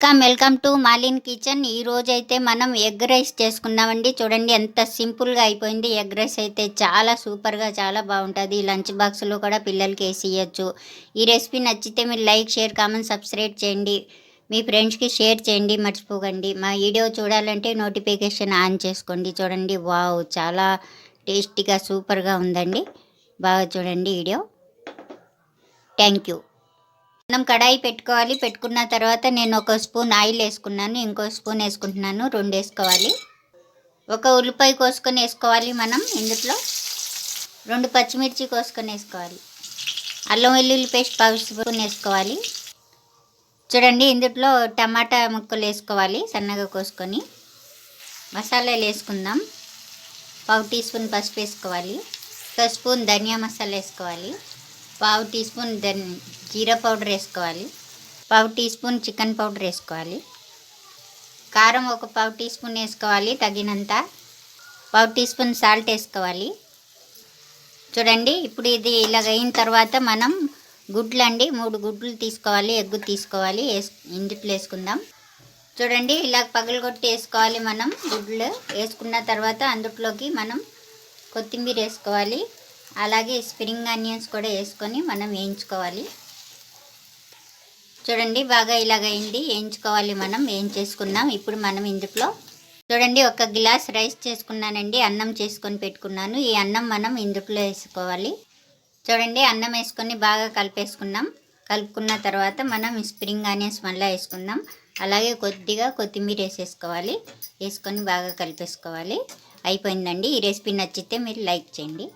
Welcome welcome to మాలిన్ kitchen ఈ రోజు అయితే మనం ఎగ్ రైస్ చేసుకున్నామండి చూడండి ఎంత సింపుల్గా అయిపోయింది. ఎగ్ రైస్ అయితే చాలా సూపర్గా చాలా బాగుంటుంది. లంచ్ బాక్స్లో కూడా పిల్లలకి వేసి ఇవ్వచ్చు ఈ రెసిపీ నచ్చితే మీరు లైక్ షేర్ కామెంట్ సబ్స్క్రైబ్ చేయండి. మీ ఫ్రెండ్స్కి షేర్ చేయండి. మర్చిపోకండి. మా వీడియో చూడాలంటే నోటిఫికేషన్ ఆన్ చేసుకోండి. చూడండి వావ్ చాలా టేస్టీగా సూపర్గా ఉందండి. బాగా చూడండి వీడియో. థ్యాంక్ యూ మనం కడాయి పెట్టుకోవాలి. పెట్టుకున్న తర్వాత నేను ఒక స్పూన్ ఆయిల్ వేసుకున్నాను. ఇంకో స్పూన్ వేసుకుంటున్నాను. రెండు వేసుకోవాలి. ఒక ఉల్లిపాయ కోసుకొని వేసుకోవాలి మనం ఇందులో. రెండు పచ్చిమిర్చి కోసుకొని వేసుకోవాలి. అల్లం వెల్లుల్లి పేస్ట్ పావు స్పూన్ వేసుకోవాలి. చూడండి ఇందులో టమాటా ముక్కలు వేసుకోవాలి సన్నగా కోసుకొని. మసాలాలు వేసుకుందాం. పావు టీ స్పూన్ పసుపు వేసుకోవాలి. ఒక స్పూన్ ధనియా మసాలా వేసుకోవాలి. పావు టీ స్పూన్ దన్ జీరా పౌడర్ వేసుకోవాలి. పావు టీ స్పూన్ చికెన్ పౌడర్ వేసుకోవాలి. కారం ఒక పావు టీ స్పూన్ వేసుకోవాలి తగినంత. పావు టీ స్పూన్ సాల్ట్ వేసుకోవాలి. చూడండి ఇప్పుడు ఇది ఇలాగ అయిన తర్వాత మనం గుడ్లు అండి మూడు గుడ్లు తీసుకోవాలి ఎగ్గు తీసుకోవాలి ఇందుట్లో వేసుకుందాం. చూడండి ఇలా పగలగొట్టి వేసుకోవాలి మనం గుడ్లు. వేసుకున్న తర్వాత అందుట్లోకి మనం కొత్తిమీర వేసుకోవాలి. అలాగే స్ప్రింగ్ ఆనియన్స్ కూడా వేసుకొని మనం వేయించుకోవాలి. చూడండి బాగా ఇలాగ అయింది వేయించుకోవాలి మనం ఏం చేసుకుందాం? ఇప్పుడు మనం ఇందులో చూడండి ఒక గ్లాస్ రైస్ చేసుకున్నానండి అన్నం చేసుకొని పెట్టుకున్నాను. ఈ అన్నం మనం ఇందులో వేసుకోవాలి. చూడండి అన్నం వేసుకొని బాగా కలిపేసుకున్నాం. కలుపుకున్న తర్వాత మనం స్ప్రింగ్ ఆనియన్స్ మళ్ళీ వేసుకుందాం. అలాగే కొద్దిగా కొత్తిమీర వేసేసుకోవాలి. వేసుకొని బాగా కలిపేసుకోవాలి. అయిపోయిందండి. ఈ రెసిపీ నచ్చితే మీరు లైక్ చేయండి.